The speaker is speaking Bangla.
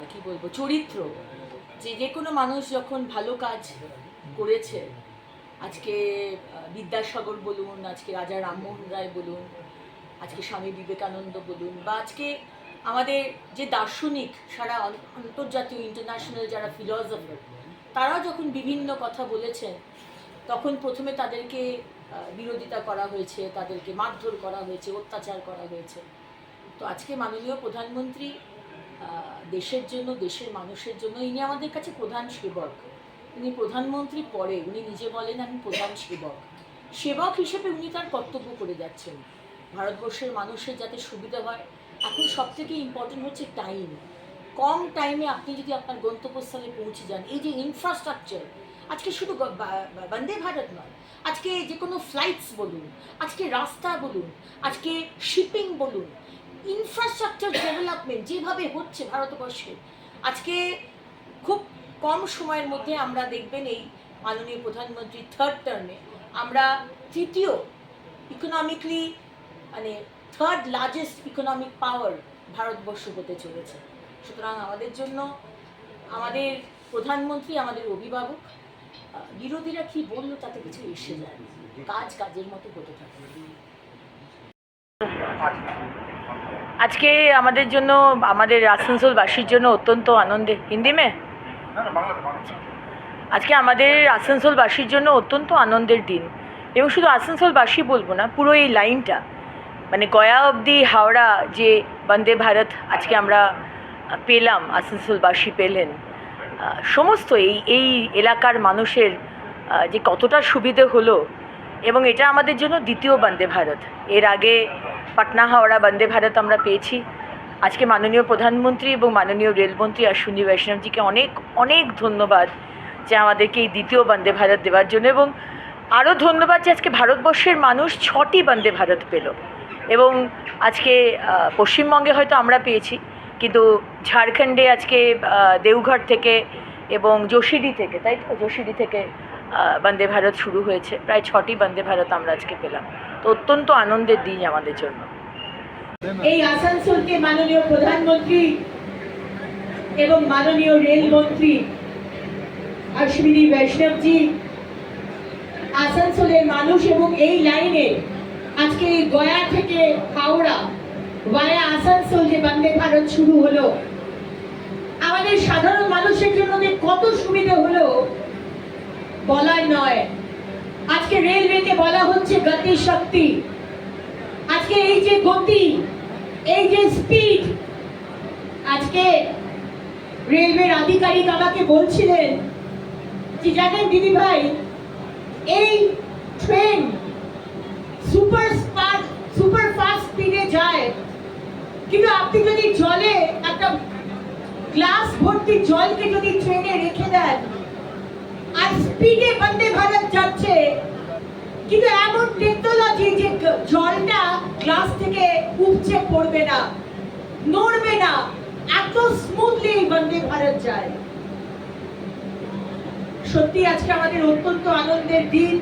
কি বলব, চরিত্র। যে যে কোনো মানুষ যখন ভালো কাজ করেছে, আজকে বিদ্যাসাগর বলুন, আজকে রাজা রামমোহন রায় বলুন, আজকে স্বামী বিবেকানন্দ বলুন, বা আজকে আমাদের যে দার্শনিক, সারা আন- আন্তর্জাতীয় ইন্টারন্যাশনাল যারা ফিলসফার তারা যখন বিভিন্ন কথা বলেছেন, তখন প্রথমে তাদেরকে বিরোধিতা করা হয়েছে, তাদেরকে মারধর করা হয়েছে, অত্যাচার করা হয়েছে। তো আজকে মাননীয় প্রধানমন্ত্রী দেশের জন্য, দেশের মানুষের জন্য, ইনি আমাদের কাছে প্রধান সেবক। উনি প্রধানমন্ত্রী পরে, উনি নিজে বলেন, আমি প্রধান সেবক। সেবক হিসেবে উনি তার কর্তব্য করে যাচ্ছেন। ভারতবর্ষের মানুষের যাতে সুবিধা হয়। এখন সব থেকে ইম্পর্টেন্ট হচ্ছে টাইম কম টাইমে আপনি যদি আপনার গন্তব্যস্থলে পৌঁছে যান, এই যে ইনফ্রাস্ট্রাকচার আজকে শুধু বন্দে ভারত নয়, আজকে যে কোনো ফ্লাইটস বলুন, আজকে রাস্তা বলুন, আজকে শিপিং বলুন ইনফ্রাস্ট্রাকচার ডেভেলপমেন্ট যেভাবে হচ্ছে ভারতবর্ষে, আজকে খুব কম সময়ের মধ্যে আমরা দেখবেন এই মাননীয় প্রধানমন্ত্রী থার্ড টার্মে আমরা তৃতীয় ইকোনমিকলি মানে third largest economic power Bharatvarsha হতে চলেছে। সুতরাং আমাদের জন্য আমাদের প্রধানমন্ত্রী, আমাদের অভিভাবক বিরোধীরা কি বলল তাতে কিছু এসে যায় কাজ কাজের মতো হতে থাকে। আজকে আমাদের জন্য, আমাদের আসানসোলবাসীর জন্য অত্যন্ত আনন্দে হিন্দি মে আজকে আমাদের আসানসোলবাসীর জন্য অত্যন্ত আনন্দের দিন। এবং শুধু আসানসোলবাসী বলব না, পুরো এই লাইনটা মানে গয়া অবধি হাওড়া যে বন্দে ভারত আজকে আমরা পেলাম, আসানসোলবাসী পেলেন সমস্ত এই এই এলাকার মানুষের যে কতটা সুবিধে হলো এবং এটা আমাদের জন্য দ্বিতীয় বন্দে ভারত। এর আগে পাটনা হাওড়া বন্দে ভারত আমরা পেয়েছি। আজকে মাননীয় প্রধানমন্ত্রী এবং মাননীয় রেলমন্ত্রী অশ্বিনী বৈষ্ণবজিকে অনেক অনেক ধন্যবাদ যে আমাদেরকে এই দ্বিতীয় বন্দে ভারত দেওয়ার জন্য এবং আরও ধন্যবাদ যে আজকে ভারতবর্ষের মানুষ ছটি বন্দে ভারত পেল। এবং আজকে পশ্চিমবঙ্গে হয়তো আমরা পেয়েছি, কিন্তু ঝাড়খণ্ডে আজকে দেওঘর থেকে এবং যোশীডি থেকে, তাই তো? যোশীডি থেকে বন্দে ভারত শুরু হয়েছে। প্রায় ছটি বন্দে ভারত আমরা আজকে পেলাম। তো অত্যন্ত আনন্দের দিন আমাদের জন্য। এই আসানসোলকে মাননীয় প্রধানমন্ত্রী এবং মাননীয় রেলমন্ত্রী অশ্বিনী বৈষ্ণবজি, আসানসোলের মানুষ এবং এই লাইনে আজকে এই গয়া থেকে হাওড়া ভায়া আসানসোল যে বন্দে ভারত শুরু হলো, আমাদের সাধারণ মানুষের জন্য কত সুবিধা হলো বলার নয়। আজকে রেলওয়েকে বলা হচ্ছে গতি শক্তি। আজকে এই যে গতি, এই যে স্পিড আজকে রেলওয়ের আধিকারিক আমাকে বলছিলেন যে, জানেন দিদি ভাই, এই ট্রেন সুপার সুপার ফাস্ট স্পিডে যায়। কিন্তু আপনি যদি জলে একটা গ্লাস ভর্তি জলকে যদি ট্রেনে রেখে দেন আর স্পিডে বন্দে ভারত যাচ্ছে। কিন্তু এমন টেকনোলজি যে জলটা গ্লাস থেকে উপচে পড়বে না, নড়বে না, এত স্মুথলি বন্দে ভারত যায়। সত্যি আজকে আমাদের অত্যন্ত আনন্দের দিন।